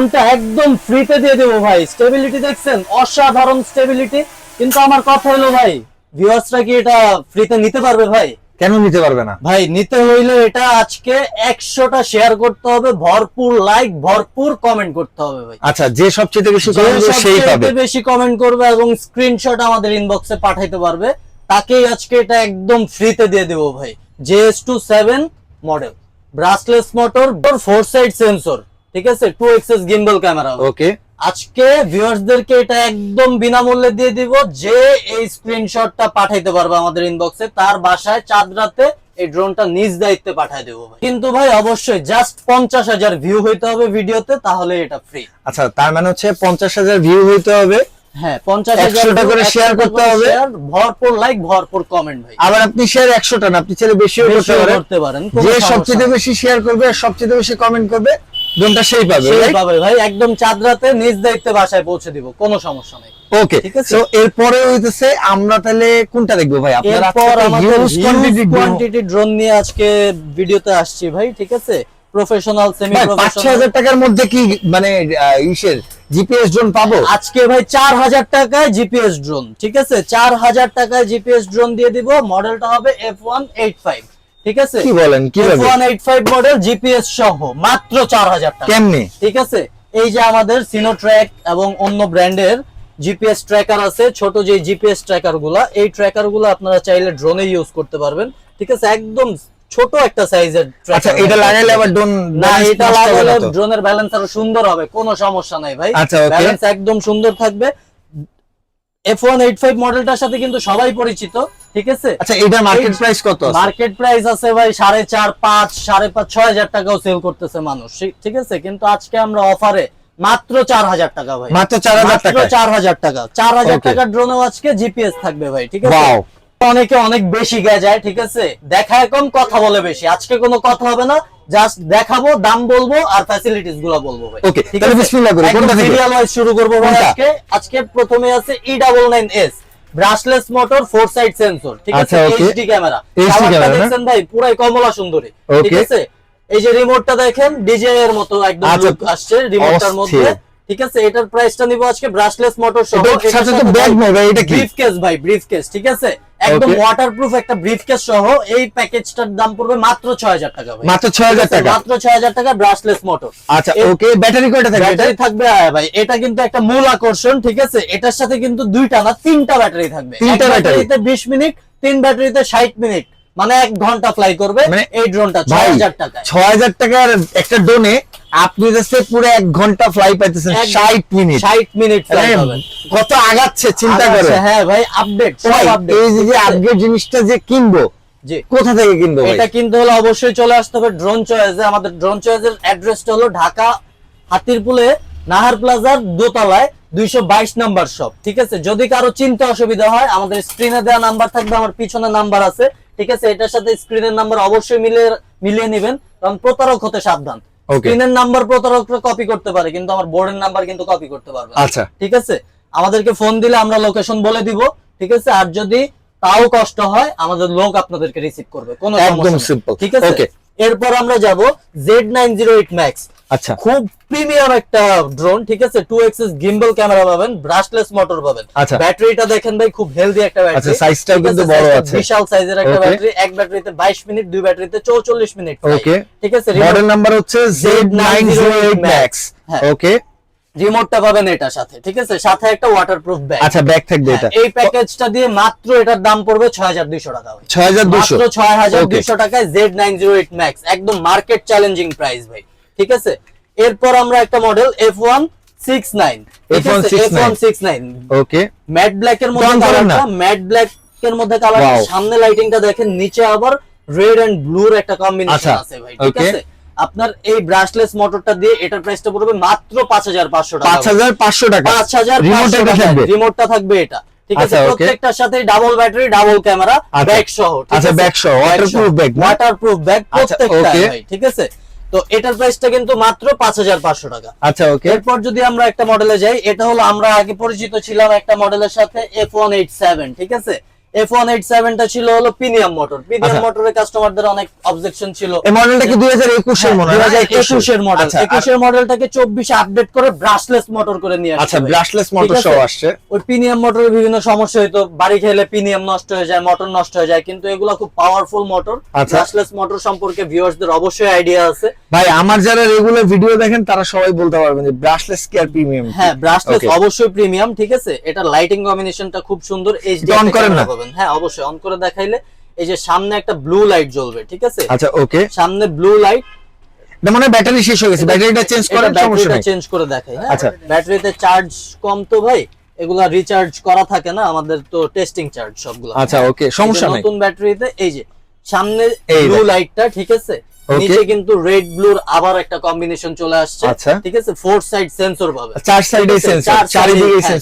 ড্রোনটা একদম ফ্রিতে দিয়ে দেবো ভাই। স্টেবিলিটি দেখছেন? অসাধারণ স্টেবিলিটি কিন্তু আমার কথা হলো ভাই ভিউয়ার্সরা কি এটা ফ্রিতে নিতে পারবে ভাই? কেন নিতে পারবে না? ভাই নিতে হইলে এটা আজকে একশোটা শেয়ার করতে হবে ভরপুর লাইক ভরপুর কমেন্ট করতে হবে ভাই। আচ্ছা যে সবচেয়ে বেশি কমেন্ট সেই পাবে। বেশি কমেন্ট করবে এবং স্ক্রিনশট আমাদের ইনবক্সে পাঠাইতে পারবে তাকেই আজকে এটা একদম ফ্রিতে দিয়ে দেবো ভাই। JS two seven model brushless motor four side sensor ঠিক আছে? Two axis gimbal camera okay আজকে ভিউয়ার্সদেরকে এটা একদম বিনামূল্যে দিয়ে দিব যে এই স্ক্রিনশটটা পাঠাইতে পারবে আমাদের ইনবক্সে তার বাসায় চাঁদ রাতে এই ড্রোনটা নিজ দায়িত্বে পাঠাই দেবো কিন্তু ভাই অবশ্যই জাস্ট পঞ্চাশ হাজার ভিউ হইতে হবে ভিডিওতে তাহলে এটা ফ্রি আচ্ছা তার মানে হচ্ছে পঞ্চাশ হাজার ভিউ হইতে হবে? হ্যাঁ পঞ্চাশ 100টা করে share করতে হবে। ভরপুর লাইক ভরপুর কমেন্ট ভাই। আবার আপনি শেয়ার একশোটা না আপনি চাইলে বেশিও করতে পারেন। যে সবচেয়ে বেশি শেয়ার করবে আর সবচেয়ে বেশি কমেন্ট করবে ড্রোনটা সেই পাবে সেই পাবে ভাই একদম চাঁদ রাতে নিজ দায়িত্বে বাসায় পৌঁছে দিব কোনো সমস্যা নেই। ওকে ঠিক আছে? এরপরে হইতেছে আমরা তাহলে কোনটা দেখব ভাই? আপনার এরপর আমাদের কোয়ান্টিটি ড্রোন নিয়ে আজকে ভিডিওতে আসছি ভাই ঠিক আছে? প্রফেশনাল সেমি প্রফেশনাল হাজার টাকার মধ্যে কি মানে ইসের জিপিএস ড্রোন পাবো? আজকে ভাই চার হাজার টাকায় জিপিএস ড্রোন ঠিক আছে? চার হাজার টাকায় জিপিএস ড্রোন দিয়ে দিব মডেলটা হবে এফ ওয়ান এইট ফাইভ ঠিক আছে? কি বলেন ফাইভ মডেল জিপিএস সহ মাত্র চার হাজার টাকা। কেমনে? ঠিক আছে? এই যে আমাদের সিনো ট্র্যাক এবং অন্য ব্র্যান্ডের জিপিএস ট্র্যাকার আছে ছোট যে জিপিএস ট্র্যাকারগুলা এই ট্র্যাকারগুলো আপনারা চাইলে ড্রোনে ইউজ করতে পারবেন। ঠিক আছে? একদম ছোট একটা সাইজের আচ্ছা এটা লাগাইলে আবার ড্রোন না এটা লাগালে ড্রোনের ব্যালেন্স আরও সুন্দর হবে কোনো সমস্যা নাই ভাই। আচ্ছা, ব্যালেন্স একদম সুন্দর থাকবে। এফ ওয়ান এইট ফাইভ মডেলটার সাথে কিন্তু সবাই পরিচিত। ঠিক আছে? আচ্ছা এটা মার্কেট প্রাইস কত আছে? মার্কেট প্রাইস আছে ভাই সাড়ে চার পাঁচ সাড়ে পাঁচ ছয় হাজার টাকাও সেল করতেছে মানুষ ঠিক- আছে? কিন্তু আজকে আমরা অফারে মাত্র চার হাজার টাকা ভাই। মাত্র চার হাজার টাকা চার হাজার টাকা। চার হাজার টাকার ড্রোনেও আজকে জিপিএস থাকবে ভাই ঠিক আছে. অনেকে অনেক বেশি যায় ঠিক আছে? দেখায় কম কথা বলে বেশি। আজকে কোনো কথা হবে না জাস্ট দেখাবো দাম বলব আর ফ্যাসিলিটিসগুলো বলব ভাই। Okay, ঠিক আছে? শুরু করব আজকে। আজকে প্রথমে আছে E double nine S brushless motor four side sensor ঠিক আছে? এইচডি ক্যামেরা এইচডি ক্যামেরা দেখেন দেখছেন ভাই? পুরাই কমলা সুন্দরী ঠিক আছে? এই যে রিমোটটা দেখেন ডিজে এর মতো একদম লুক আসছে রিমোটটার মধ্যে। ঠিক আছে এটার প্রাইসটা নিব আজকে ব্রাশলেস মোটর সহ। সাথে তো ব্যাগ নেই ভাই এটা কি? ব্রিফ কেস ভাই ব্রিফ কেস ঠিক আছে? একদম ওয়াটারপ্রুফ একটা ব্রিফ কেস সহ এই প্যাকেজটার দাম পড়বে মাত্র ছয় হাজার টাকা ভাই। মাত্র ছয় হাজার ঠিক আছে? টাকা? মাত্র ছয় হাজার টাকা ব্রাশলেস মোটর আচ্ছা ওকে ব্যাটারি কয়টা থাকবে ব্যাটারি থাকবে আয় ভাই এটা কিন্তু একটা মূল আকর্ষণ ঠিক আছে? এটার সাথে কিন্তু দুইটা না তিনটা ব্যাটারি থাকবে। তিনটা ব্যাটারি? ব্যাটারিতে বিশ মিনিট তিন ব্যাটারিতে ষাট মিনিট মানে এক ঘণ্টা ফ্লাই করবে মানে এই ড্রোনটা ভাই ছয় হাজার টাকায়। ছয় হাজার টাকার একটা ড্রোনে আপনি যাচ্ছে পুরো এক ঘণ্টা ফ্লাই পাইতেছেন ষাট মিনিট ষাট মিনিট কত আগাচ্ছে চিন্তা করে। হ্যাঁ ভাই আপডেট সব আপডেট এই যে আপগ্রেড জিনিসটা যে কিনবো কোথা থেকে কিনবো এটা কিনতে হলে অবশ্যই চলে আসতে হবে ড্রোন চয়েসে আমাদের ড্রোন চয়েসের অ্যাড্রেসটা হলো ঢাকা হাতিরপুলে নাহার প্লাজার দোতলায় দুইশো বাইশ নাম্বার শপ ঠিক আছে? যদি কারও চিন্তা অসুবিধা হয় আমাদের স্ক্রিনে দেওয়া নাম্বার থাকবে আমার পিছনে নাম্বার আছে ঠিক আছে? এটার সাথে স্ক্রিনের নাম্বার অবশ্যই মিলিয়ে মিলিয়ে নেবেন কারণ প্রতারক হতে সাবধান. স্ক্রিনের নাম্বার প্রতারকরা কপি করতে পারে কিন্তু আমার বোর্ডের নাম্বার কিন্তু কপি করতে পারবে আচ্ছা। ঠিক আছে? আমাদেরকে ফোন দিলে আমরা লোকেশন বলে দিব ঠিক আছে? আর যদি তাও কষ্ট হয় আমাদের লোক আপনাদেরকে রিসিভ করবে কোনো একদম সিম্পল ঠিক আছে. এরপর আমরা যাব Z nine zero eight max আচ্ছা। খুব প্রিমিয়াম একটা ড্রোন ঠিক আছে? টু এক্সএস গিম্বল ক্যামেরা পাবেন ব্রাশলেস মোটর পাবেন। আচ্ছা। ব্যাটারিটা দেখেন ভাই খুব হেলদি একটা ব্যাটারি আচ্ছা, size-টাও কিন্তু বড় আছে। বিশাল সাইজের একটা ব্যাটারি এক ব্যাটারিতে 22 মিনিট দুই ব্যাটারিতে 44 মিনিট। Okay. ঠিক আছে? মডেল নাম্বার হচ্ছে Z nine zero eight max হ্যাঁ। ওকে রিমোটটা পাবেন এটার সাথে ঠিক আছে? সাথে একটা ওয়াটারপ্রুফ ব্যাগ আচ্ছা ব্যাগ থাকবে এটা। এই প্যাকেজটা দিয়ে মাত্র এটার দাম পড়বে ছয় হাজার দুইশো টাকা ভাই। ছয় হাজার দুশো মাত্র ছয় হাজার Okay. দুইশো টাকায় Z nine zero eight max একদম মার্কেট চ্যালেঞ্জিং প্রাইস ভাই। ঠিক আছে? এরপর আমরা একটা model F one six nine F one F169 six nine okay matte black এর মধ্যে। কালারটা ম্যাট ব্ল্যাক এর মধ্যে কালার. সামনে লাইটিংটা দেখেন নিচে আবার রেড এন্ড ব্লুর একটা কম্বিনেশন আচ্ছা, আছে ভাই ঠিক আছে? আপনার এই ব্রাশলেস মোটরটা দিয়ে এটার প্রাইসটা পড়বে মাত্র পাঁচ হাজার পাঁচশো টাকা। পাঁচ হাজার পাঁচশো টাকা। পাঁচ হাজার থাকবে রিমোটটা থাকবে এটা। ঠিক আছে? আচ্ছা, প্রত্যেকটার সাথে double battery double camera. Bag সহ আচ্ছা, bag সহ, bag না? ওয়াটারপ্রুফ ব্যাগ প্রত্যেকটা ভাই ঠিক আছে? তো এটার প্রাইসটা কিন্তু মাত্র পাঁচ হাজার পাঁচশো টাকা। আচ্ছা ওকে এরপর যদি আমরা একটা মডেলে যাই এটা হলো আমরা আগে পরিচিত ছিলাম একটা মডেলের সাথে এফ ওয়ান এইট সেভেন ঠিক আছে? এফ ওয়ান এইট সেভেনটা ছিল হলো প্রিমিয়াম মোটর প্রিমিয়াম আচ্ছা। মোটরের কাস্টমারদের অনেক অবজেকশন ছিল। এই মডেলটা কি 2021 এর মনে হয় না? 2021 এর মডেল আচ্ছা, 21 এর মডেলটাকে 24 আপডেট করে ব্রাশলেস মোটর করে নিয়ে আসছে আচ্ছা ব্রাশলেস মোটর? সহ আসছে। ওই পিনিয়াম মোটরের বিভিন্ন সমস্যা হইতো। বাড়ি খেলে পিনিয়াম নষ্ট হয়ে যায় মোটর নষ্ট হয়ে যায় কিন্তু এগুলো খুব পাওয়ারফুল মোটর আচ্ছা। ব্রাশলেস মোটর সম্পর্কে ভিউয়ার্সদের অবশ্যই আইডিয়া আছে। ভাই আমার যারা রেগুলার ভিডিও দেখেন তারা সবাই বলতে পারবেন যে ব্রাশলেস কি আর প্রিমিয়াম হ্যাঁ ব্রাশলেস অবশ্যই প্রিমিয়াম ঠিক আছে? এটা লাইটিং কম্বিনেশনটা খুব সুন্দর এইচডি on করেন না? পাবেন। হ্যাঁ অবশ্যই অন করে দেখাইলে এই যে সামনে একটা ব্লু লাইট জ্বলবে ঠিক আছে? আচ্ছা ওকে সামনে ব্লু লাইট মানে ব্যাটারি শেষ হয়ে গেছে ব্যাটারিটা চেঞ্জ করার সমস্যা নেই। চেঞ্জ করে দেখাই হ্যাঁ? আচ্ছা। ব্যাটারিতে চার্জ কম তো ভাই এগুলা রিচার্জ করা থাকে না আমাদের তো টেস্টিং চার্জ সবগুলো। আচ্ছা ওকে সমস্যা নাই। নতুন ব্যাটারিতে এই যে সামনে এই ব্লু লাইটটা ঠিক আছে. নিচে কিন্তু রেড ব্লুর আবার একটা কম্বিনেশন চলে আসছে। আচ্ছা। ঠিক আছে? ফোর সাইড সেন্সর পাবে চার সাইডে? সেন্সর চারিদিকে side, হ্যাঁ,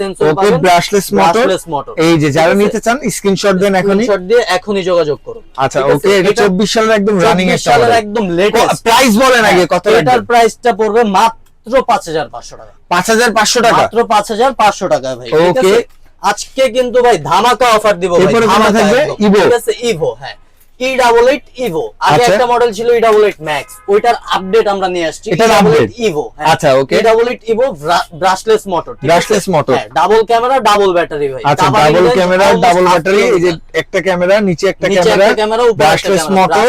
সেন্সর পাবো। Okay brushless motor motor। এই যে যারা নিতে চান স্ক্রিনশট দেন এখনই। Screenshot দিয়ে এখনই যোগাযোগ করুন। আচ্ছা ওকে এটা এটা 24 সালের একদম রানিং 24 একটা সালের একদম লেটেস্ট প্রাইস বলেন আগে কত এটার প্রাইসটা পড়বে মাত্র 5500 টাকা। 5500 টাকা? মাত্র 5500 টাকা ভাই. আছে? আজকে কিন্তু ভাই ধামাকা অফার দিব ভাই ধামাকা থাকবে? একদম। ঠিক আছে? ইভো হ্যাঁ। ই ডাবল এইট ইভো আগে আচ্ছা। একটা মডেল ছিল ই ডাবল এইট ম্যাক্স ওইটার আপডেট আমরা নিয়ে আসছি। এটার update? ইভো আচ্ছা, okay. E double eight Evo brushless motor Brushless motor। Double camera double battery ভাই। আচ্ছা ডাবল ক্যামেরা ডাবল ব্যাটারি এই যে একটা ক্যামেরা নিচে একটা ক্যামেরা ব্রাশলেস মোটর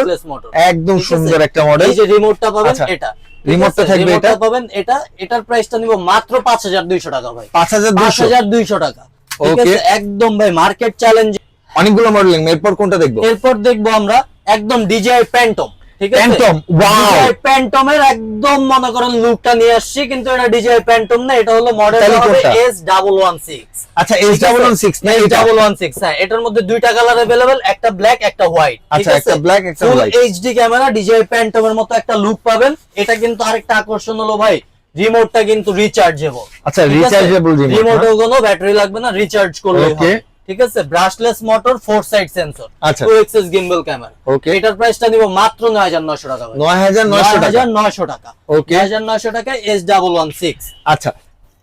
একদম সুন্দর একটা মডেল এই যে রিমোটটা পাবেন আচ্ছা। এটা। রিমোটটা থাকবে এটা? পাবেন এটা। এটার প্রাইসটা নিব মাত্র 5200 টাকা ভাই। 5200 5200 টাকা। ঠিক Okay. আছে? একদম ভাই মার্কেট চ্যালেঞ্জ অনেকগুলো মডেলিং এরপর কোনটা দেখবো এরপর দেখবো আমরা একদম ডিজিআই প্যান্টম ঠিক আছে Phantom, wow! ডিজিআই প্যান্টমের একদম মনে করেন লুকটা নিয়ে আসছি কিন্তু এটা ডিজিআই প্যান্টম না এটা হলো মডেল তাহলে হবে কোনটা? এস ডাবল ওয়ান সিক্স আচ্ছা এস ডাবল ওয়ান সিক্স না এটা ডাবল ওয়ান সিক্স হ্যাঁ এটার মধ্যে দুইটা কালার अवेलेबल একটা ব্ল্যাক একটা হোয়াইট আচ্ছা, একটা black, একটা white। এইচডি ক্যামেরা ডিজিআই প্যান্টমের মতো একটা লুক পাবেন এটা কিন্তু আরেকটা আকর্ষণ হলো ভাই রিমোটটা কিন্তু রিচার্জেবল আচ্ছা রিচার্জেবল রিমোট রিমোটেও কোনো ব্যাটারি লাগবে না রিচার্জ করলে Okay. ঠিক আছে? Brushless motor four side sensor আচ্ছা। Two axis gimbal camera Okay. এটার প্রাইসটা নিব মাত্র 9900 টাকা 9900 টাকা। 9900 টাকা। Okay. 9900 টাকা এস ডাবল ওয়ান সিক্স আচ্ছা।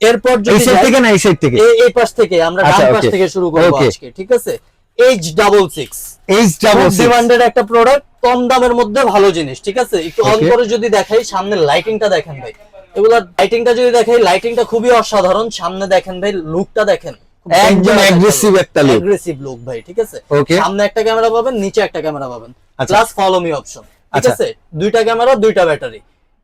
এরপর এই যদি সাইড থেকে না এই সাইড থেকে? এই- এই পাশ থেকে আমরা আচ্ছা, ডান পাশ থেকে শুরু করব আজকে ঠিক আছে? H double six H double six demanded একটা প্রোডাক্ট কম দামের মধ্যে ভালো জিনিস ঠিক আছে? একটু অন করে যদি দেখাই সামনে লাইটিংটা দেখেন ভাই। এগুলা লাইটিংটা যদি দেখাই লাইটিংটা খুবই অসাধারণ। সামনে দেখেন ভাই লুকটা দেখেন। একদম aggressive একটা look। অ্যাগ্রেসিভ লুক ভাই ঠিক আছে Okay. সামনে একটা ক্যামেরা পাবেন নিচে একটা ক্যামেরা পাবেন আচ্ছা। প্লাস ফলো মি অপশন ঠিক আচ্ছা। আছে দুইটা ক্যামেরা দুইটা ব্যাটারি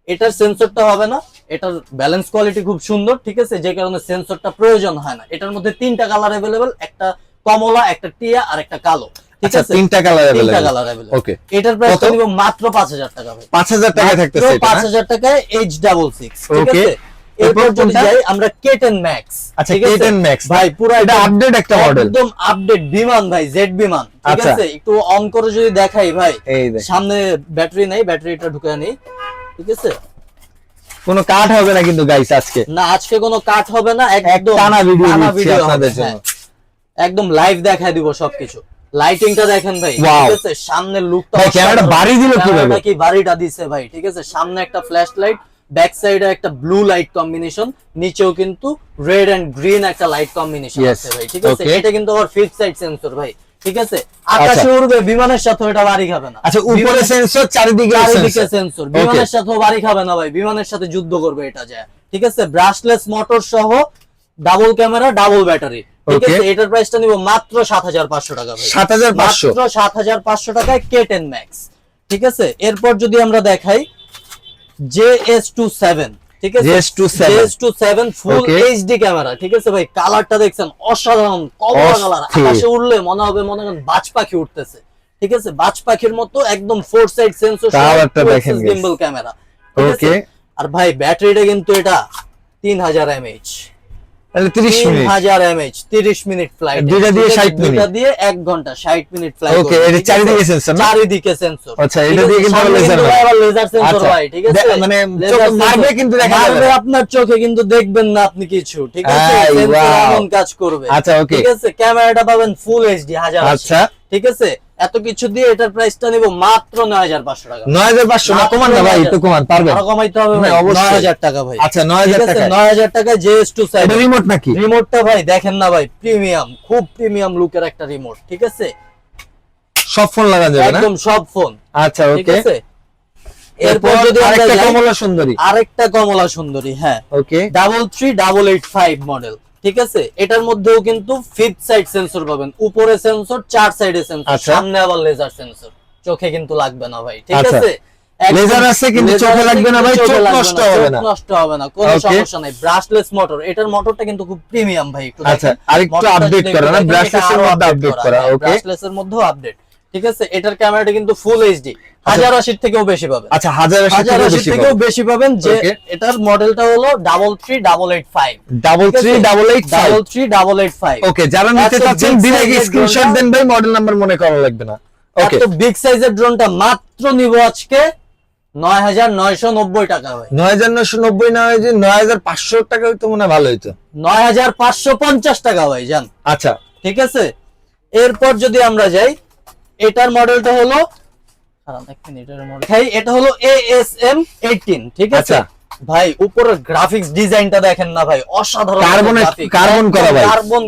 এটার সেন্সরটা হবে না এটার ব্যালেন্স কোয়ালিটি খুব সুন্দর ঠিক আছে যে কারণে সেন্সরটা প্রয়োজন হয় না এটার মধ্যে তিনটা কালার अवेलेबल একটা কমলা একটা টিয়া আর একটা কালো ঠিক আচ্ছা আছে তিনটা কালার তিনটা अवेलेबल কালার अवेलेबल Okay. এটার প্রাইস কত? নিব মাত্র 5000 টাকা ভাই 5000 টাকা থাকতেছে এটা পাঁচ না? হাজার টাকায় এইচ ডাবল সিক্স ঠিক Okay. আছে এরপর এরপর যদি কোনটা? যাই আমরা কেটেন ম্যাক্স আচ্ছা K10 Max ভাই পুরো এটা আপডেট একটা মডেল একদম আপডেট বিমান ভাই জেড বিমান ঠিক আচ্ছা। আছে? একটু অন করে যদি দেখাই ভাই। সামনে ব্যাটারি নেই ব্যাটারিটা ঢুকে নেই ঠিক আছে? কোনো কাট হবে না কিন্তু গাইস আজকে। না আজকে কোনো কাট হবে না একদম টানা ভিডিও দিচ্ছি আপনাদের জন্য। হ্যাঁ। একদম লাইভ দেখায় দিব সবকিছু। লাইটিংটা দেখেন ভাই ঠিক আছে? সামনে লুকটা ক্যামেরাটা বাড়ি দিল কীভাবে? কি বাড়িটা দিছে ভাই ঠিক আছে? সামনে একটা ফ্ল্যাশ লাইট ব্যাক সাইডে একটা ব্লু লাইট কম্বিনেশন নিচেও কিন্তু রেড এন্ড গ্রিন একটা লাইট কম্বিনেশন আছে ভাই ঠিক আছে? এটা কিন্তু আবার ফিক্স সাইড সেন্সর ভাই ঠিক আছে? আকাশে আচ্ছা। উড়বে বিমানের সাথে এটা বাড়ি খাবে না। আচ্ছা উপরে সেন্সর চারিদিকে চারিদিকে সেন্সর সেন্সর বিমানের সাথেও বাড়ি খাবে না ভাই বিমানের সাথে যুদ্ধ করবে এটা যায় ঠিক আছে? ব্রাশলেস মোটর সহ ডাবল ক্যামেরা ডাবল ব্যাটারি ঠিক আছে? এটার প্রাইসটা নিব মাত্র সাত হাজার পাঁচশো টাকা ভাই। 7500 মাত্র সাত হাজার পাঁচশো টাকায় কে টেন ম্যাক্স ঠিক আছে? এরপর যদি আমরা দেখাই জে এস টু সেভেন ঠিক আছে? JS27 S two seven full Okay. HD camera ঠিক আছে ভাই? কালারটা দেখছেন অসাধারণ কমলা কালার আকাশে উড়লে মনে হবে মনে করেন বাজ পাখি উঠতেছে ঠিক আছে? বাজ পাখির মতো একদম ফোর সাইড সেন্সর কালারটা দেখেন guys। গিম্বল ক্যামেরা ওকে আর ভাই ব্যাটারিটা কিন্তু এটা তিন হাজার এমএইচ তাহলে 30 মিনিট। এমএইচ মিনিট ফ্লাইট দুইটা দিয়ে 60 মিনিট। দুইটা দিয়ে এক ঘণ্টা মিনিট ফ্লাইট এটা চারিদিকে sensor চারিদিকে সেন্সর আচ্ছা, এটা দিয়ে কিন্তু। লেজার সেন্সর আচ্ছা, ঠিক আছে? মানে চোখে মারবে কিন্তু দেখা যাবে আপনার চোখে কিন্তু দেখবেন না আপনি কিছু ঠিক আছে? আই, সেন্সর এমন কাজ করবে। আচ্ছা. ঠিক আছে? ক্যামেরাটা পাবেন ফুল এইচডি হাজার আচ্ছা। ঠিক আছে? এত কিছু দিয়ে এটার প্রাইসটা নিব মাত্র নয় হাজার পাঁচশো টাকা। নয় হাজার পাঁচশো না কমান না ভাই একটু কমান পারবেন? আরও কমাইতে হবে ভাই হ্যাঁ, অবশ্যই। নয় হাজার টাকা ভাই। আচ্ছা নয় হাজার টাকা নয় হাজার টাকা জেএস টু সাইড রিমোট নাকি? রিমোটটা ভাই দেখেন না ভাই প্রিমিয়াম খুব প্রিমিয়াম লুকের একটা রিমোট ঠিক আছে? সব ফোন লাগানো যাবে না? একদম সব ফোন আচ্ছা ঠিক ওকে আছে? এরপর এরপর যদি আরেকটা কমলা সুন্দরী। আরেকটা কমলা সুন্দরী হ্যাঁ। Okay double three double eight five model ঠিক আছে এটার মধ্যেও কিন্তু ফিফথ সাইড সেন্সর পাবেন উপরে সেন্সর চার সাইডে সেন্সর আচ্ছা। সামনে আবার লেজার সেন্সর চোখে কিন্তু লাগবে না ভাই ঠিক আচ্ছা। আছে কিন্তু চোখে লাগবে না ভাই, চোখ নষ্ট হবে না। নষ্ট হবে না কোনো সমস্যা নাই ব্রাশলেস মোটর এটার মোটরটা কিন্তু খুব প্রিমিয়াম ভাই একটু আচ্ছা, আরেকটু মোটরটা করা না? দেখেন, এর মধ্যে করা? এর মধ্যেও আপডেট ঠিক আছে? এটার ক্যামেরাটা কিন্তু ফুল এইচডি হাজার আশির থেকেও বেশি পাবেন। আচ্ছা হাজার আশির থেকেও বেশি পাবেন। যে এটার মডেলটা হলো double three double eight five double three double eight double three double eight five okay যারা নিতে চাচ্ছেন ডিরেক্ট স্ক্রিনশট দেন ভাই মডেল নাম্বার মনে করা লাগবে না। ওকে এত বিগ সাইজের ড্রোনটা মাত্র নিব আজকে নয় হাজার নয়শো নব্বই টাকা ভাই। নয় হাজার নয়শো নব্বই না হয় যে নয় হাজার পাঁচশো টাকা হইতো মনে হয় ভালো হইতো। নয় হাজার পাঁচশো পঞ্চাশ টাকা ভাই জান। আচ্ছা। ঠিক আছে? এরপর যদি আমরা যাই এটার মডেলটা হলো ভাই এটা হলো এএসএম এইটিন ঠিক আছে? আচ্ছা। ভাই উপরের গ্রাফিক্স ডিজাইনটা দেখেন না ভাই অসাধারণ কার্বন carbon করা ভাই। কার্বন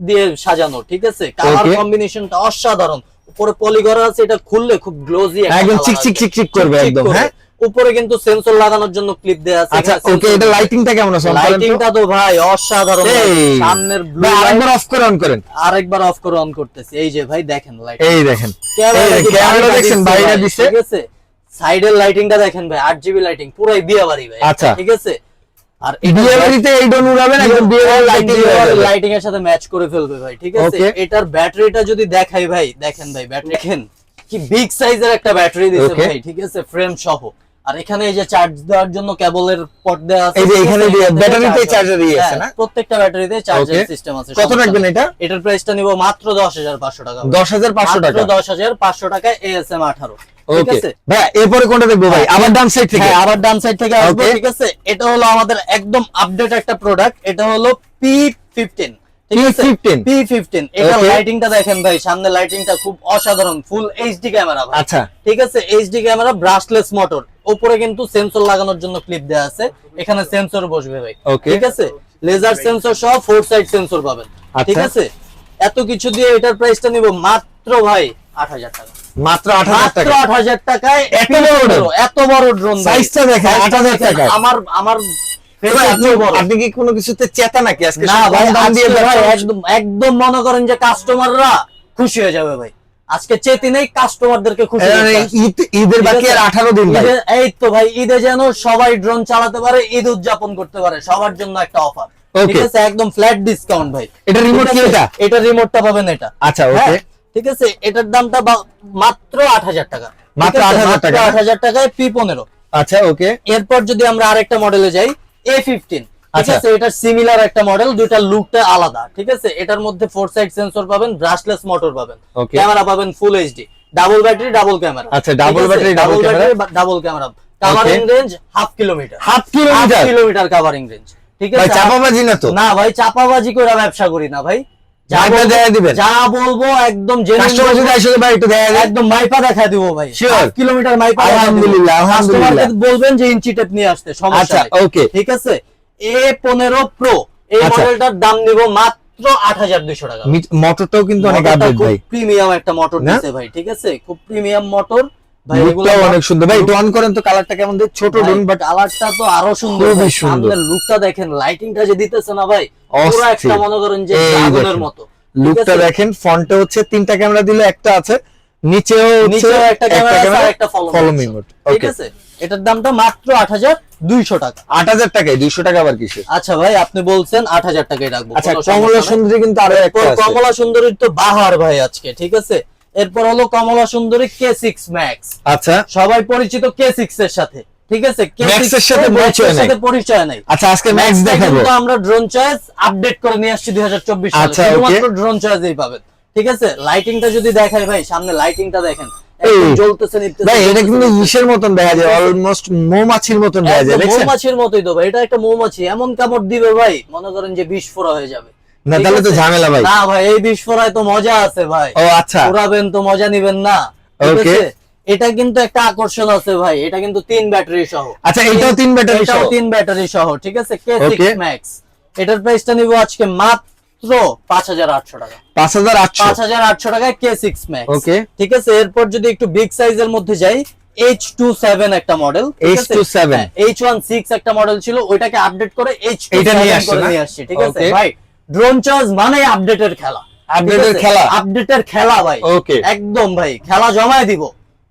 দিয়ে সাজানো ঠিক আছে? কালার কম্বিনেশনটা অসাধারণ। উপরে পলি করা আছে এটা খুললে খুব গ্লোজি একদম চিকচিক চিকচিক করবে একদম হ্যাঁ? উপরে কিন্তু সেন্সর লাগানোর জন্য ক্লিপ দেয়া আছে। আচ্ছা ওকে এটা লাইটিংটা কেমন আছে? লাইটিংটা তো। ভাই অসাধারণ সামনের ব্লু আরেকবার অফ করে অন করেন। আরেকবার অফ করে অন করতেছি। এই যে ভাই দেখেন লাইট এই দেখেন। ক্যামেরা এই বাইরে ভাই, দিছে। ঠিক আছে? সাইডের লাইটিংটা দেখেন ভাই আট জিবি লাইটিং পুরাই বিয়ে বাড়ি ভাই। আচ্ছা। ঠিক আছে? আর বিয়ে বাড়িতে এই ডোন উড়াবেন একদম বিয়ে বাড়ির লাইটিং লাইটিং এর সাথে ম্যাচ করে ফেলবে ভাই ঠিক আছে? এটার ব্যাটারিটা যদি দেখাই ভাই দেখেন ভাই ব্যাটারি দেখেন কি বিগ সাইজের একটা ব্যাটারি দিয়েছে ভাই ঠিক আছে? ফ্রেম সহ। আর এখানে এই যে চার্জ দেওয়ার জন্য কেবলের পট দেওয়া আছে এই যে এখানে ব্যাটারিতে charge দিয়ে আছে হ্যাঁ, না? প্রত্যেকটা ব্যাটারিতে চার্জার সিস্টেম আছে কত রাখবেন এটা? এটার প্রাইসটা নিব মাত্র দশ হাজার পাঁচশো টাকা। ভাই। দশ হাজার পাঁচশো টাকা। দশ হাজার পাঁচশো টাকায় এএসএম আঠারো ঠিক আছে? ভাই এরপরে কোনটা দেখব ভাই? আবার ডান সাইড থেকে। হ্যাঁ, আবার ডান সাইড থেকে আসব ঠিক আছে? এটা হলো আমাদের একদম আপডেট একটা প্রোডাক্ট এটা হলো P fifteen P15 P fifteen এটা লাইটিংটা দেখেন ভাই সামনে লাইটিংটা খুব অসাধারণ ফুল এইচডি ক্যামেরা আচ্ছা। ঠিক আছে? এইচডি ক্যামেরা ব্রাশলেস মোটর উপরে কিন্তু সেন্সর লাগানোর জন্য ক্লিপ দেওয়া আছে। এখানে সেন্সর বসবে ভাই। ঠিক আছে? লেজার সেন্সর সহ ফোর সাইড সেন্সর পাবেন। ঠিক আচ্ছা। আছে? এত কিছু দিয়ে এটার প্রাইসটা নিব মাত্র ভাই আট হাজার টাকা। মাত্র আট হাজার আট হাজার টাকায় এত বড়? এত বড় ড্রোন Size-টা দেখেন, 8,000 টাকায়। আমার আমার face আপনি কি কোনো কিছুতে চেতা নাকি আজকে না ভাই একদম একদম মনে করেন যে কাস্টমাররা খুশি হয়ে যাবে ভাই। আজকে চেতি নেই কাস্টমারদেরকে খুশি ঈদের বাকি আর আঠারো দিন এই তো ভাই ঈদে যেন সবাই ড্রোন চালাতে পারে ঈদ উদযাপন করতে পারে সবার জন্য একটা অফার ঠিক আছে? একদম ফ্ল্যাট ডিসকাউন্ট ভাই। এটা ঠিক কি এটা? এটা রিমোটটা পাবেন এটা। আচ্ছা হ্যাঁ, ওকে ঠিক আছে? এটার দামটা মাত্র আট হাজার টাকা। মাত্র 8,000 টাকা। আট হাজার টাকায় পি পনেরো। আচ্ছা ওকে এরপর যদি আমরা আরেকটা মডেলে যাই এ ফিফটিন ঠিক আচ্ছা। আছে? এটার সিমিলার একটা মডেল দুইটা লুকটা আলাদা। ঠিক আছে? এটার মধ্যে ফোর সাইড সেন্সর পাবেন ব্রাশলেস মোটর পাবেন। ক্যামেরা পাবেন full HD double battery double camera আচ্ছা, battery, double camera। Double camera covering range half kilometre half kilometre kilometre covering range ঠিক আছে? চাপাবাজি না তো? না ভাই চাপাবাজি করে ব্যবসা করি না ভাই। যা বলবো- একদম একদম মাইপা দেখায় দিব ভাই. কিলোমিটার মাইপা আলহামদুলিল্লাহ। বলবেন যে ইঞ্চি টেপ নিয়ে আসতে সমস্যা আচ্ছা. ঠিক আছে এ পনেরো প্রো এই আচ্ছা। মডেলটার দাম নিব মাত্র আট হাজার দুইশো টাকা মোটরটাও কিন্তু অনেক আপডেট ভাই প্রিমিয়াম একটা মোটর? ভাই ঠিক আছে খুব প্রিমিয়াম মোটর লুকটাও অনেক সুন্দর। ভাই একটু অন করেন তো কালারটা কেমন দেখ? ছোট ডোন বাট কালারটা তো আরও সুন্দর। খুবই সুন্দর। লুকটা দেখেন লাইটিংটা যে দিতেছে না ভাই পুরো একটা মনে করেন যে ড্রাগনের মতো। লুকটা দেখেন ফ্রন্টে হচ্ছে তিনটা ক্যামেরা দিলে একটা আছে নিচেও নিচেও একটা ক্যামেরা আছে একটা ফলো ফলো মিমোট ঠিক আছে? এটার দামটা মাত্র আট হাজার দুইশো টাকা। আট হাজার টাকায় দুইশো টাকা আবার কিসের? আচ্ছা ভাই আপনি বলছেন আট হাজার টাকায় রাখব আচ্ছা কমলা সুন্দরী কিন্তু আরও একটা আছে। কমলা সুন্দরীর তো বাহার ভাই আজকে ঠিক আছে? এরপর হলো কমলা সুন্দরী কে সিক্স ম্যাক্স আচ্ছা। সবাই পরিচিত কে সিক্স এর সাথে ঠিক আছে? সাথে পরিচয় নাই। পরিচয় নাই। আচ্ছা আজকে ম্যাক্স দেখাবো। আমরা ড্রোন চয়েস আপডেট করে নিয়ে আসছি চব্বিশ আচ্ছা, শুধুমাত্র. ড্রোন চয়েসই পাবেন ঠিক আছে? লাইটিংটা যদি দেখাই ভাই সামনে লাইটিংটা দেখেন। এই, ভাই এটা কিন্তু জ্বলতেছে, ইসের মতন দেখা যায় অলমোস্ট মৌমাছির মতন দেখা যায় মৌমাছির মতোই তো ভাই এটা একটা মৌমাছি এমন কামড় দিবে ভাই মনে করেন যে বিষ ফোড়া হয়ে যাবে। না তাহলে তো ঝামেলা ভাই। না ভাই এই বিস্ফোরায় তো মজা আছে ভাই। ও আচ্ছা। উড়াবেন তো মজা নিবেন না. আছে? এটা কিন্তু একটা আকর্ষণ আছে ভাই। এটা কিন্তু তিন ব্যাটারি সহ। আচ্ছা এটাও তিন ব্যাটারি এটাও তিন ব্যাটারি সহ ঠিক আছে? কে. সিক্স ম্যাক্স এটার প্রাইসটা নিব আজকে মাত্র পাঁচ হাজার আটশো টাকা। পাঁচ হাজার আটশো। পাঁচ হাজার আটশো টাকায় কে সিক্স ম্যাক্স Okay. ঠিক আছে? এরপর যদি একটু বিগ সাইজের মধ্যে যাই এইচ টু সেভেন একটা model H27 H one six একটা মডেল ছিল ওইটাকে আপডেট করে এইচ এইটা নিয়ে আসছে করে? নিয়ে আসছি ঠিক আছে? ভাই ড্রোন চয়েস মানে আপডেটের খেলা। Update-এর খেলা? আপডেটের খেলা ভাই। Okay. একদম ভাই খেলা জমায় দিব।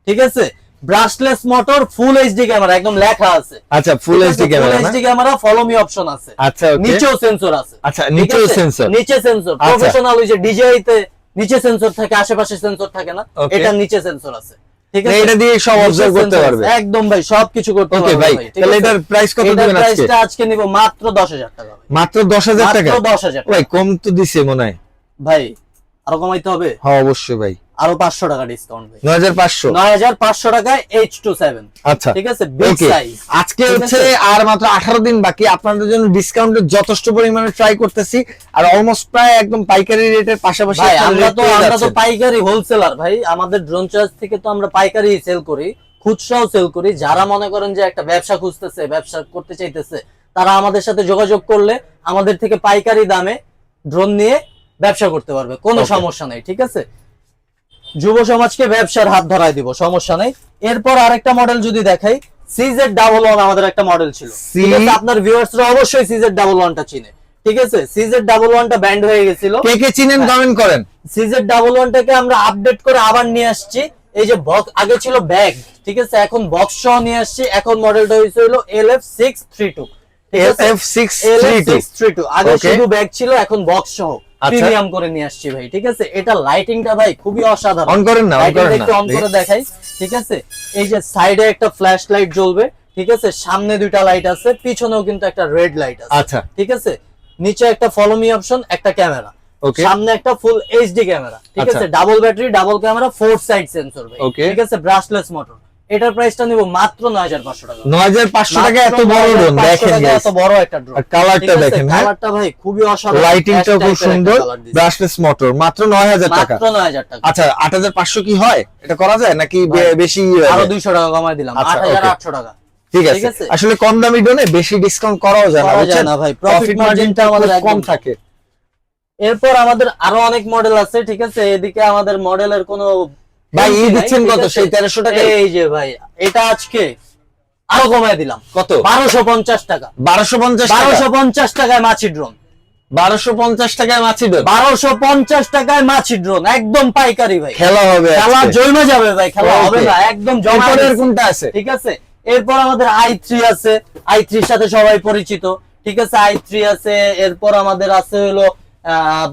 ঠিক আছে? Brushless motor full HD camera একদম লেখা আছে। আচ্ছা ফুল এইচডি ক্যামেরা না? HD camera follow me option আছে। আচ্ছা ওকে নিচেও সেন্সর আছে। আচ্ছা, নিচেও sensor। নিচে সেন্সর আচ্ছা। প্রফেশনাল ওই যে ডিজেআই তে নিচে সেন্সর থাকে আশেপাশে সেন্সর থাকে না? Okay. এটা নিচে সেন্সর আছে। এটা দিয়ে সব করতে পারবে। একদম ভাই সবকিছু করতে ওকে ভাই তাহলে এটার প্রাইস কত দিবেন আজকে? প্রাইসটা আজকে নিব মাত্র 10000 টাকা মাত্র দশ হাজার টাকা? মাত্র 10000 ভাই কম তো দিছে মনে হয়। ভাই আরও কমাইতে হবে? হ্যাঁ অবশ্যই ভাই। আরও 500 টাকা ডিসকাউন্ট নয় হাজার পাঁচশো? 9500 টাকায় H27 আচ্ছা। ঠিক আছে? আজকে হচ্ছে আর মাত্র আঠারো দিন বাকি। আপনাদের জন্য ডিসকাউন্টের যথেষ্ট পরিমাণে ট্রাই করতেছি। আর অলমোস্ট প্রায় একদম পাইকারি রেটের পাশাপাশি ভাই আমরা তো আমরা তো পাইকারি হোলসেলার ভাই। আমাদের ড্রোন চার্জ থেকে তো আমরা পাইকারি সেল করি খুচরাও সেল করি। যারা মনে করেন যে একটা ব্যবসা খুঁজতেছে ব্যবসা করতে চাইতেছে তারা আমাদের সাথে যোগাযোগ করলে আমাদের থেকে পাইকারি দামে ড্রোন নিয়ে ব্যবসা করতে পারবে। কোনো সমস্যা নেই ঠিক আছে? যুব সমাজকে ব্যবসার হাত ধরায় দিব সমস্যা নেই। এরপর আরেকটা মডেল যদি দেখাই সিজেড ডাবল ওয়ান আমাদের একটা মডেল ছিল। আপনার ভিউয়ার্সরা অবশ্যই সিজেড ডাবল ওয়ানটা চিনে। ঠিক আছে সিজেড ডাবল ওয়ানটা ব্যান্ড হয়ে গেছিল। কে কে চিনেন হ্যাঁ। কমেন্ট করেন। সিজেড ডাবল ওয়ানটাকে আমরা আপডেট করে আবার নিয়ে আসছি। এই যে বক্স আগে ছিল ব্যাগ ঠিক আছে এখন বক্স সহ নিয়ে আসছি। এখন মডেলটা হয়েছে হলো L F six three two L F six three two আগে শুধু ব্যাগ ছিল এখন বক্স সহ। প্রিমিয়াম করে নিয়ে আসছি ভাই ঠিক আছে? এটা লাইটিংটা ভাই খুবই অসাধারণ। অন করেন না অন করেন একটু অন করে দেখাই ঠিক আছে? এই যে সাইডে একটা ফ্ল্যাশ লাইট জ্বলবে ঠিক আছে? সামনে দুইটা লাইট আছে পিছনেও কিন্তু একটা রেড লাইট আছে আচ্ছা। ঠিক আছে? নিচে একটা ফলো মি অপশন একটা ক্যামেরা. সামনে একটা ফুল এইচডি ক্যামেরা ঠিক আচ্ছা। আছে? Double battery double camera four side sensor Okay. ঠিক আছে? ব্রাশলেস মোটর এটার প্রাইসটা নিব মাত্র 9500 টাকা। নয় হাজার পাঁচশো টাকা এত বড় ড্রোন দেখেন guys। এত বড় একটা ড্রোন আর কালারটা দেখেন হ্যাঁ? কালারটা ভাই খুবই অসাধারণ। লাইটিংটা খুব সুন্দর ব্রাশলেস মোটর মাত্র নয় হাজার টাকা। মাত্র 9000 টাকা। আচ্ছা আট হাজার পাঁচশো কি হয়? এটা করা যায় নাকি বেশি আরও যায়? 200 টাকা কমায় দিলাম। আচ্ছা, 8800 টাকা। ঠিক আছে? আসলে কম দামি ড্রোনে বেশি ডিসকাউন্ট করাও যায় না বুঝছেন? না ভাই। প্রফিট মার্জিনটা আমাদের কম থাকে। এরপর আমাদের আরও অনেক মডেল আছে ঠিক আছে? এদিকে আমাদের মডেলের কোনো ভাই ই দিচ্ছেন কত? সেই তেরোশো টাকা? এই যে ভাই এটা আজকে আরও কমায় দিলাম। কত? বারোশো পঞ্চাশ টাকা। বারোশো পঞ্চাশ বারোশো পঞ্চাশ টাকায় মাছি ড্রোন বারোশো পঞ্চাশ টাকায় মাছি ড্রোন বারোশো পঞ্চাশ টাকায় মাছি ড্রোন একদম পাইকারি ভাই। খেলা হবে খেলা জমে যাবে ভাই খেলা হবে না একদম জমাটের কোনটা আছে? ঠিক আছে? এরপর আমাদের আই থ্রি আছে। আই থ্রির সাথে সবাই পরিচিত। ঠিক আছে আই থ্রি আছে এরপর আমাদের আছে হলো আহ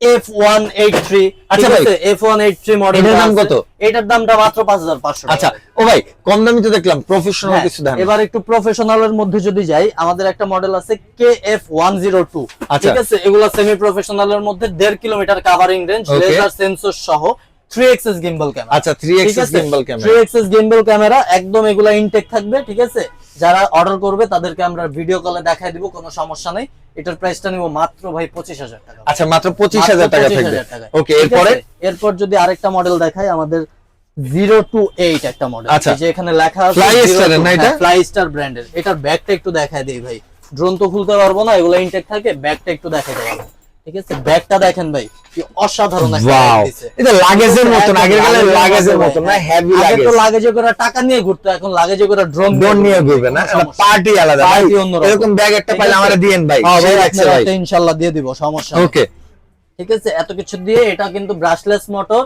F183 আচ্ছা ভাই F183 মডেল এটার দাম কত? এটার দামটা মাত্র 5500 আচ্ছা ও ভাই কম দামি তো দেখলাম প্রফেশনাল হ্যাঁ, এবার একটু প্রফেশনালের মধ্যে যদি যাই আমাদের একটা মডেল আছে KF102 আচ্ছা। ঠিক আছে? এগুলো সেমি প্রফেশনালের মধ্যে 1.5 kilometre covering range laser sensor সহ থ্রি এক্সএস গিম্বল ক্যামেরা আচ্ছা গিম্বল ক্যামেরা গিম্বল একদম এগুলা ইনটেক থাকবে ঠিক আছে? যারা অর্ডার করবে তাদেরকে আমরা ভিডিও কলে দেখাই দিব কোনো সমস্যা নেই। এটার প্রাইসটা নিব মাত্র ভাই পঁচিশ হাজার টাকা। আচ্ছা মাত্র টাকা 25,000 থাকবে। টাকায়। ওকে এরপরে? এরপর যদি আরেকটা মডেল দেখাই আমাদের জিরো টু এইট একটা মডেল আচ্ছা। যে এখানে লেখা আছে না এটা? ফ্লাই স্টার ব্র্যান্ডের এটার ব্যাগটা একটু দেখায় দেই ভাই। ড্রোন তো খুলতে পারব না এগুলো ইনটেক থাকে ব্যাগটা একটু দেখাই দেবো ঠিক আছে? ব্যাগটা দেখেন ভাই কি অসাধারণ। এটা লাগেজের মতন লাগেজের মতন না। হেভি আগে তো লাগেজে করে টাকা নিয়ে ঘুরতো এখন লাগেজে করে ড্রোন ড্রোন নিয়ে ঘুরবে না? পার্টি আলাদা। ভাই এরকম ব্যাগ একটা পাইলে আমারে দিয়েন ভাই হ্যাঁ ইনশাআল্লাহ দিয়ে দিব সমস্যা ওকে ঠিক আছে? এত কিছু দিয়ে এটা কিন্তু brushless motor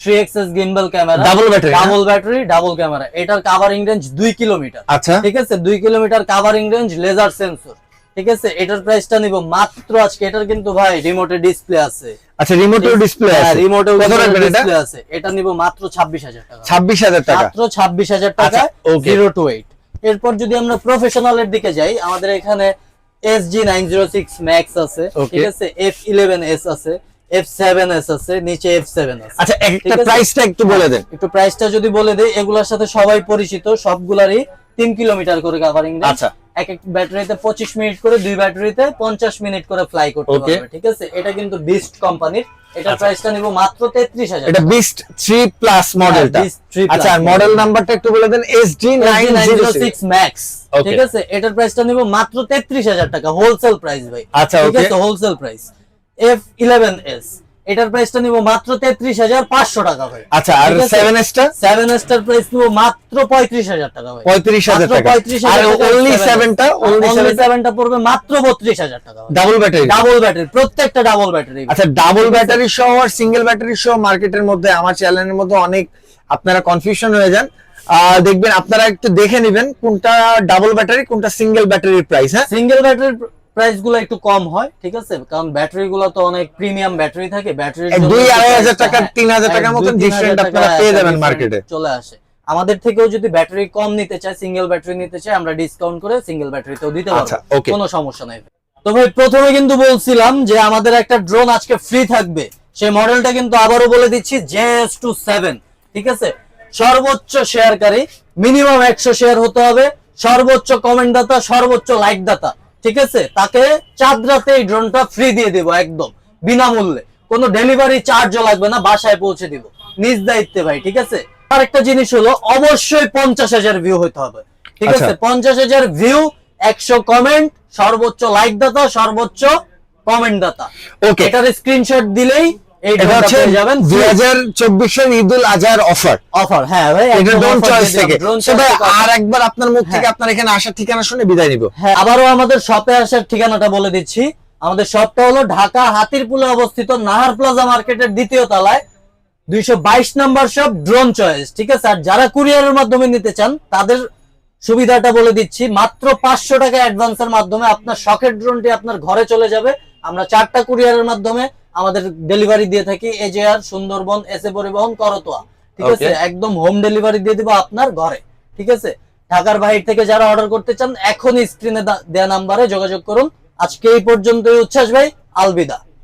three axis gimbal camera battery, না? ডাবল ব্যাটারি ডাবল ক্যামেরা এটার কাভারিং রেঞ্জ দুই কিলোমিটার আচ্ছা। ঠিক আছে? দুই kilometre covering range laser sensor ঠিক আছে এটার প্রাইসটা নিব। মাত্র আজকে এটার কিন্তু ভাই রিমোটে ডিসপ্লে আছে। আচ্ছা রিমোটেও ডিসপ্লে আছে। রিমোটে কত রাখবেন এটা? ডিসপ্লে আছে। এটা নিব মাত্র ছাব্বিশ হাজার টাকা। ছাব্বিশ হাজার টাকা। মাত্র ছাব্বিশ হাজার টাকা আচ্ছা, okay. জিরো টু এইট এরপর যদি আমরা প্রফেশনাল এর দিকে যাই আমাদের এখানে S G nine zero six max আছে ঠিক আছে? এফ ইলেভেন এস আছে এফ সেভেন এস আছে নিচে এফ সেভেন আছে। আচ্ছা একটা আছে? প্রাইসটা একটু বলে দেন। একটু প্রাইসটা যদি বলে দেই এগুলোর সাথে সবাই পরিচিত সবগুলারই তিন কিলোমিটার করে কাভারিং আচ্ছা। এক এক ব্যাটারিতে পঁচিশ মিনিট করে দুই ব্যাটারিতে পঞ্চাশ মিনিট করে ফ্লাই করতে. পারবে ঠিক আছে? এটা কিন্তু বিস্ট কোম্পানির এটার আচ্ছা। প্রাইসটা নিব মাত্র তেত্রিশ হাজার এটা বিস্ট থ্রি প্লাস মডেলটা আচ্ছা আর মডেল নাম্বারটা একটু বলে দেন S D nine zero six max ঠিক আছে? এটার প্রাইসটা নিব মাত্র তেত্রিশ হাজার টাকা হোলসেল প্রাইস ভাই। আচ্ছা, okay. Wholesale price F eleven S এটার প্রাইসটা নিব মাত্র তেত্রিশ হাজার পাঁচশো টাকা ভাই। আচ্ছা আর সেভেন এসটা সেভেন স্টার প্রাইস নিব মাত্র পঁয়ত্রিশ হাজার টাকা ভাই। পঁয়ত্রিশ হাজার টাকা। আর অনলি সেভেনটা অনলি সেভেনটা পড়বে মাত্র বত্রিশ হাজার টাকা ডাবল ব্যাটারি ডাবল ব্যাটারি প্রত্যেকটা ডাবল ব্যাটারি আচ্ছা ডাবল ব্যাটারি সহ আর সিঙ্গেল ব্যাটারি সহ মার্কেটের মধ্যে আমার চ্যানেলের মধ্যে অনেক আপনারা কনফিউশন হয়ে যান। দেখবেন আপনারা একটু দেখে নেবেন কোনটা ডাবল ব্যাটারি কোনটা সিঙ্গেল ব্যাটারির প্রাইস হ্যাঁ? সিঙ্গেল ব্যাটারির প্রাইসগুলো একটু কম হয় ঠিক আছে? কারণ ব্যাটারি গুলো তো অনেক প্রিমিয়াম ব্যাটারি থাকে ব্যাটারি এক দুই আড়াই হাজার টাকা তিন হাজার টাকার মতন ডিফারেন্ট আপনারা পেয়ে যাবেন মার্কেটে চলে আসে। আমাদের থেকেও যদি ব্যাটারি কম নিতে চায় সিঙ্গেল ব্যাটারি নিতে চায় আমরা ডিসকাউন্ট করে সিঙ্গেল ব্যাটারিতেও দিতে আচ্ছা, পারব কোনো সমস্যা নাই। তো ভাই প্রথমে কিন্তু বলছিলাম যে আমাদের একটা ড্রোন আজকে ফ্রি থাকবে। সেই মডেলটা কিন্তু আবারও বলে দিচ্ছি জেএস টু সেভেন ঠিক আছে? সর্বোচ্চ শেয়ারকারী মিনিমাম একশো শেয়ার হতে হবে। সর্বোচ্চ কমেন্ট দাতা সর্বোচ্চ লাইক দাতা ঠিক আছে? তাকে চাঁদ রাতে এই ড্রোনটা ফ্রি দিয়ে দিব একদম বিনামূল্যে। কোনো ডেলিভারি চার্জও লাগবে না বাসায় পৌঁছে দিব। নিজ দায়িত্বে ভাই ঠিক আছে? আর একটা জিনিস হলো অবশ্যই পঞ্চাশ হাজার ভিউ হতে হবে। ঠিক আচ্ছা। আছে? পঞ্চাশ হাজার ভিউ একশো কমেন্ট সর্বোচ্চ লাইক দাতা সর্বোচ্চ কমেন্ট দাতা ওকে এটার স্ক্রিনশট দিলেই এটা হচ্ছে যাবেন দুই হাজার চব্বিশের ঈদ আজহার অফার। অফার হ্যাঁ ভাই এটা ড্রোন চয়েস থেকে। ভাই আর একবার আপনার মুখ থেকে হ্যাঁ। আপনার এখানে আসার ঠিকানা শুনে বিদায় নিব। হ্যাঁ আবারও আমাদের শপে আসার ঠিকানাটা বলে দিচ্ছি। আমাদের শপটা হলো ঢাকা হাতিরপুলে অবস্থিত নাহার প্লাজা মার্কেটের দ্বিতীয় তলায়। দুইশো বাইশ নাম্বার শপ ড্রোন চয়েস ঠিক আছে? আর যারা কুরিয়ারের মাধ্যমে নিতে চান তাদের সুবিধাটা বলে দিচ্ছি। মাত্র পাঁচশো টাকা অ্যাডভান্সের মাধ্যমে আপনার শখের ড্রোনটি আপনার ঘরে চলে যাবে। আমরা চারটা কুরিয়ারের মাধ্যমে আমাদের ডেলিভারি দিয়ে থাকি এজেআর সুন্দরবন এসে পরিবহন করতোয়া। ঠিক আছে? একদম হোম ডেলিভারি দিয়ে দিব আপনার ঘরে। ঠিক আছে? ঢাকার বাইরে থেকে যারা অর্ডার করতে চান এখনই স্ক্রিনে দেওয়া নাম্বারে যোগাযোগ করুন। আজকে এই পর্যন্তই উচ্ছ্বাস ভাই আলবিদা।